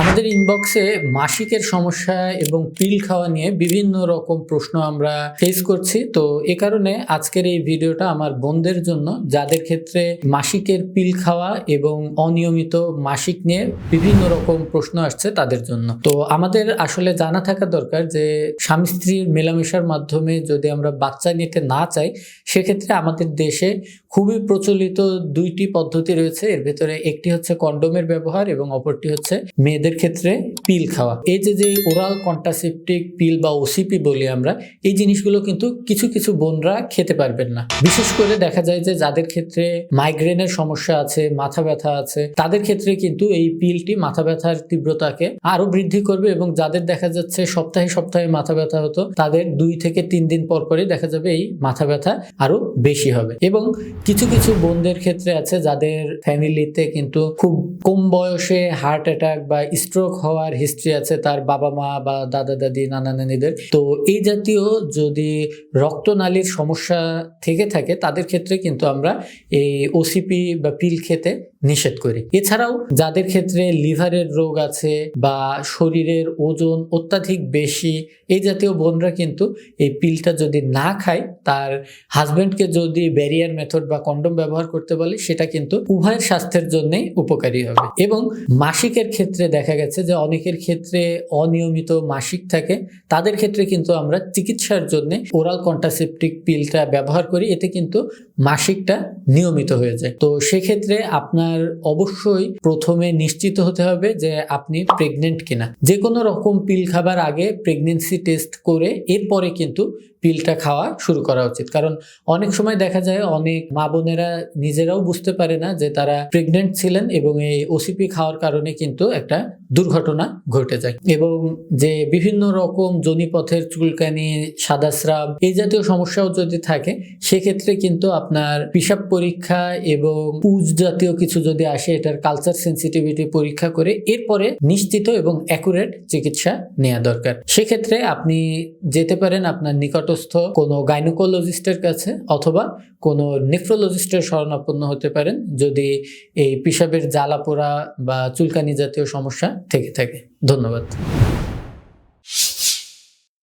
আমাদের ইনবক্সে মাসিকের সমস্যা এবং পিল খাওয়া নিয়ে বিভিন্ন রকম প্রশ্ন আমরা ফেস করছি। তো এ কারণে আজকের এই ভিডিওটা আমার বোনদের জন্য, যাদের ক্ষেত্রে মাসিকের পিল খাওয়া এবং অনিয়মিত মাসিক নিয়ে বিভিন্ন রকম প্রশ্ন আসছে তাদের জন্য। তো আমাদের আসলে জানা থাকা দরকার যে, স্বামী স্ত্রীর মেলামেশার মাধ্যমে যদি আমরা বাচ্চা নিতে না চাই, সেক্ষেত্রে আমাদের দেশে খুবই প্রচলিত দুইটি পদ্ধতি রয়েছে। এর ভেতরে একটি হচ্ছে কন্ডোমের ব্যবহার এবং অপরটি হচ্ছে মেয়েদের ক্ষেত্রে পিল খাওয়া। এই যে যে ওরাল কন্ট্রাসেপটিক পিল বা ওসিপি বলি আমরা, এই জিনিসগুলো কিন্তু কিছু কিছু বোনরা খেতে পারবেন না। বিশেষ করে দেখা যায় যে, যাদের ক্ষেত্রে মাইগ্রেনের সমস্যা আছে, মাথা ব্যথা আছে, তাদের ক্ষেত্রে কিন্তু এই পিলটি মাথা ব্যথার তীব্রতাকে আরও বৃদ্ধি করবে এবং যাদের দেখা যাচ্ছে সপ্তাহে সপ্তাহে মাথা ব্যথা হতো, তাদের দুই থেকে তিন দিন পর পরই দেখা যাবে এই মাথা ব্যথা আরও বেশি হবে। এবং কিছু কিছু বোনদের ক্ষেত্রে আছে, যাদের ফ্যামিলিতে কিন্তু খুব কম বয়সে হার্ট অ্যাটাক বা স্ট্রোক হওয়ার হিস্ট্রি আছে, তার বাবা মা বা দাদা, দাদি, নানা, নানিদের। তো এই জাতীয় যদি রক্তনালীর সমস্যা থেকে থাকে, তাদের ক্ষেত্রে কিন্তু আমরা এই ওসিপি বা পিল খেতে নিষেধ করি। এছাড়াও যাদের ক্ষেত্রে লিভারের রোগ আছে বা শরীরের ওজন অত্যাধিক বেশি, এই জাতীয় বোনরা কিন্তু এই পিলটা যদি না খায়, তার হাজবেন্ডকে যদি ব্যারিয়ার মেথড বা কন্ডম ব্যবহার করতে বলে, সেটা কিন্তু উভয়ের স্বাস্থ্যের জন্যই উপকারী হবে। এবং মাসিকের ক্ষেত্রে দেখা গেছে যে অনেকের ক্ষেত্রে অনিয়মিত মাসিক থাকে, তাদের ক্ষেত্রে কিন্তু আমরা চিকিৎসার জন্য ওরাল কন্ট্রাসেপটিক পিলটা ব্যবহার করি, এতে কিন্তু মাসিকটা নিয়মিত হয়ে যায়। তো সেক্ষেত্রে আপনার অবশ্যই প্রথমে নিশ্চিত হতে হবে যে আপনি প্রেগনেন্ট কিনা। যে কোনো রকম পিল খাবার আগে প্রেগনেন্সি টেস্ট করে এরপরে কিন্তু পিলটা খাওয়া শুরু করা উচিত। কারণ অনেক সময় দেখা যায় অনেক মা বোনেরা নিজেরাও বুঝতে পারে না যে তারা প্রেগনেন্ট ছিলেন এবং এই ওসিপি খাওয়ার কারণে কিন্তু একটা দুর্ঘটনা ঘটে যায়। এবং যে বিভিন্ন রকম জনিপথের চুলকানি সাদা স্রাব এই জাতীয় সমস্যাও যদি থাকে, সেক্ষেত্রে কিন্তু আপনার পিসাব পরীক্ষা এবং পুজ জাতীয় কিছু যদি আসে, এটার কালচার সেন্সিটিভিটি পরীক্ষা করে এরপরে নিশ্চিত এবং অ্যাকুরেট চিকিৎসা নেওয়া দরকার। সেক্ষেত্রে আপনি যেতে পারেন আপনার নিকটস্থ কোনো গাইনোকোলজিস্টের কাছে অথবা কোনো নেফ্রোলজিস্টের শরণাপন্ন হতে পারেন। যদি এই পিসাবের জ্বালা পোড়া বা চুলকানি জাতীয় সমস্যা থেকে থাকে। ধন্যবাদ।